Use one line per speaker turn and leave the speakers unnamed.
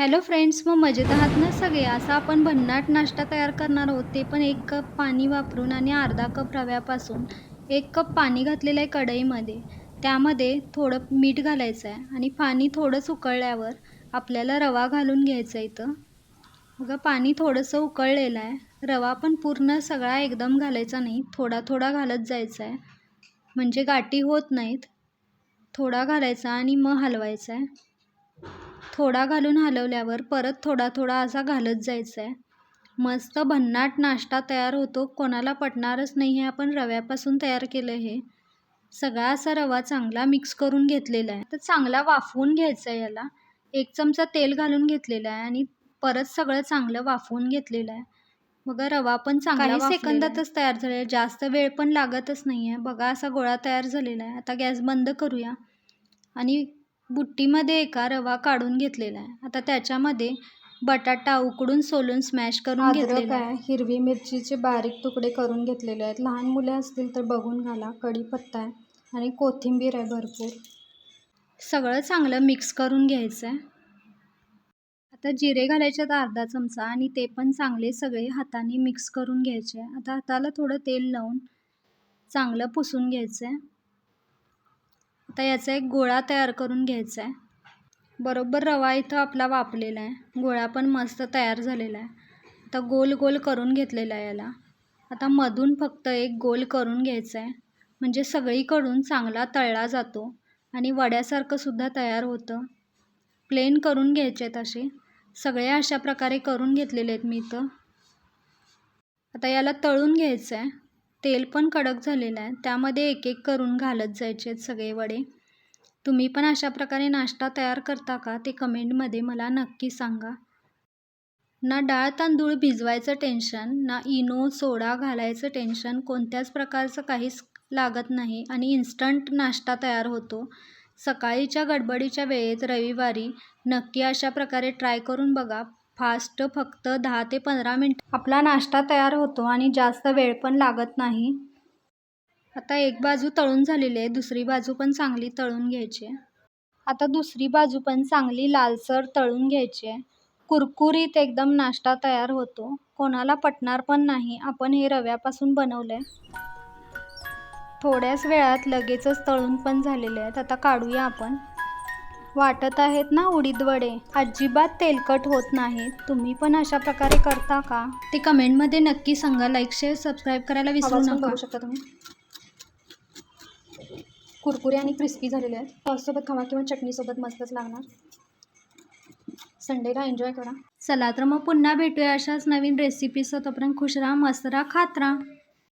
Hello friends मग मजेत आहात ना सगळे? असा आपण भन्नाट नाश्ता तयार करणार आहोत. ते पण एक कप पाणी वापरून आणि अर्धा कप रव्यापासून एक कप पाणी घातलेलं आहे कढईमध्ये. त्यामध्ये थोडं मीठ घालायचं आहे आणि पाणी थोडंच उकळल्यावर आपल्याला रवा घालून घ्यायचा आहे इथं. बघा पाणी थोडंसं उकळलेलं आहे. रवा पण पूर्ण सगळा एकदम घालायचा नाही. थोडा थोडा घालत जायचा आहे. म्हणजे गाठी होत नाहीत. थोडा घालायचा आणि मग हलवायचा आहे. थोडा घालून हलवल्यावर परत थोडा थोडा असा घालत जायचा आहे मस्त भन्नाट नाश्ता तयार होतो. कोणाला पटणारच नाही हे आपण रव्यापासून तयार केलं हे. सगळा असा रवा चांगला मिक्स करून घेतलेला आहे. तर चांगला वाफवून घ्यायचा आहे याला. एक चमचा तेल घालून घेतलेला आहे आणि परत सगळं चांगलं वाफवून घेतलेलं आहे. बघा रवा पण चांगला
काही सेकंदातच
तयार झालेला आहे. जास्त वेळ पण लागतच नाही आहे बघा असा गोळा तयार झालेला आहे. आता गॅस बंद करूया. आणि बुट्टीमध्ये एका रवा काढून घेतलेला आहे. आता त्याच्यामध्ये बटाटा उकडून सोलून स्मॅश करून
अद्रक
घेतलेला आहे.
आहे. हिरवी मिरचीचे बारीक तुकडे करून घेतलेले आहेत. लहान मुले असतील तर बघून घाला. कढीपत्ता आहे आणि कोथिंबीर आहे भरपूर.
सगळं चांगलं मिक्स करून घ्यायचं आहे. आता जिरे घालायचे आहेत अर्धा चमचा आणि ते पण चांगले सगळे हाताने मिक्स करून घ्यायचे आहे. आता हाताला थोडं तेल लावून चांगलं पुसून घ्यायचं आहे. आता याचा एक गोळा तयार करून घ्यायचा आहे. बरोबर रवा इथं आपला वापलेला आहे. गोळा पण मस्त तयार झालेला आहे. आता गोल गोल करून घेतलेला आहे याला. आता मधून फक्त एक गोल करून घ्यायचा आहे. म्हणजे सगळीकडून चांगला तळला जातो आणि वड्यासारखं सुद्धा तयार होतं. प्लेन करून घ्यायचे आहेत असे. सगळे अशा प्रकारे करून घेतलेले आहेत मी इथं. आता याला तळून घ्यायचं आहे. तेल पण कडक झालेलं आहे. त्यामध्ये एक एक करून घालत जायचे आहेत सगळे वडे. तुम्ही पण अशा प्रकारे नाश्ता तयार करता का? ते कमेंटमध्ये मला नक्की सांगा. ना डाळ तांदूळ भिजवायचं टेन्शन ना इनो सोडा घालायचं टेन्शन कोणत्याच प्रकारचं काहीच लागत नाही आणि इन्स्टंट नाश्ता तयार होतो. सकाळीच्या गडबडीच्या वेळेत रविवारी नक्की अशा प्रकारे ट्राय करून बघा. फास्ट फक्त दहा ते पंधरा मिनटं. आपला नाश्ता तयार होतो आणि जास्त वेळ पण लागत नाही. आता एक बाजू तळून झालेली आहे दुसरी बाजू पण चांगली तळून घ्यायची आहे. आता दुसरी बाजू पण चांगली लालसर तळून घ्यायची आहे. कुरकुरीत एकदम नाश्ता तयार होतो. कोणाला पटणार पण नाही. आपण हे रव्यापासून बनवलं आहे थोड्याच वेळात लगेचच तळून पण झालेले आहेत. आता काढूया आपण. वाटत आहेत ना उडीद वडे अजिबात तेलकट होत नाहीत तुम्ही पण अशा प्रकारे करता का? ते कमेंटमध्ये नक्की सांगा. लाईक शेअर सबस्क्राईब करायला विसरू नका.
बघू शकता तुम्ही? कुरकुरे आणि क्रिस्पी झालेले आहेत. सॉससोबत खावा किंवा चटणीसोबत मस्तच लागणार. संडेला एन्जॉय करा.
चला तर मग पुन्हा भेटूया अशाच नवीन रेसिपीसह तोपर्यंत खुश राहा मस्त राहा खात राहा.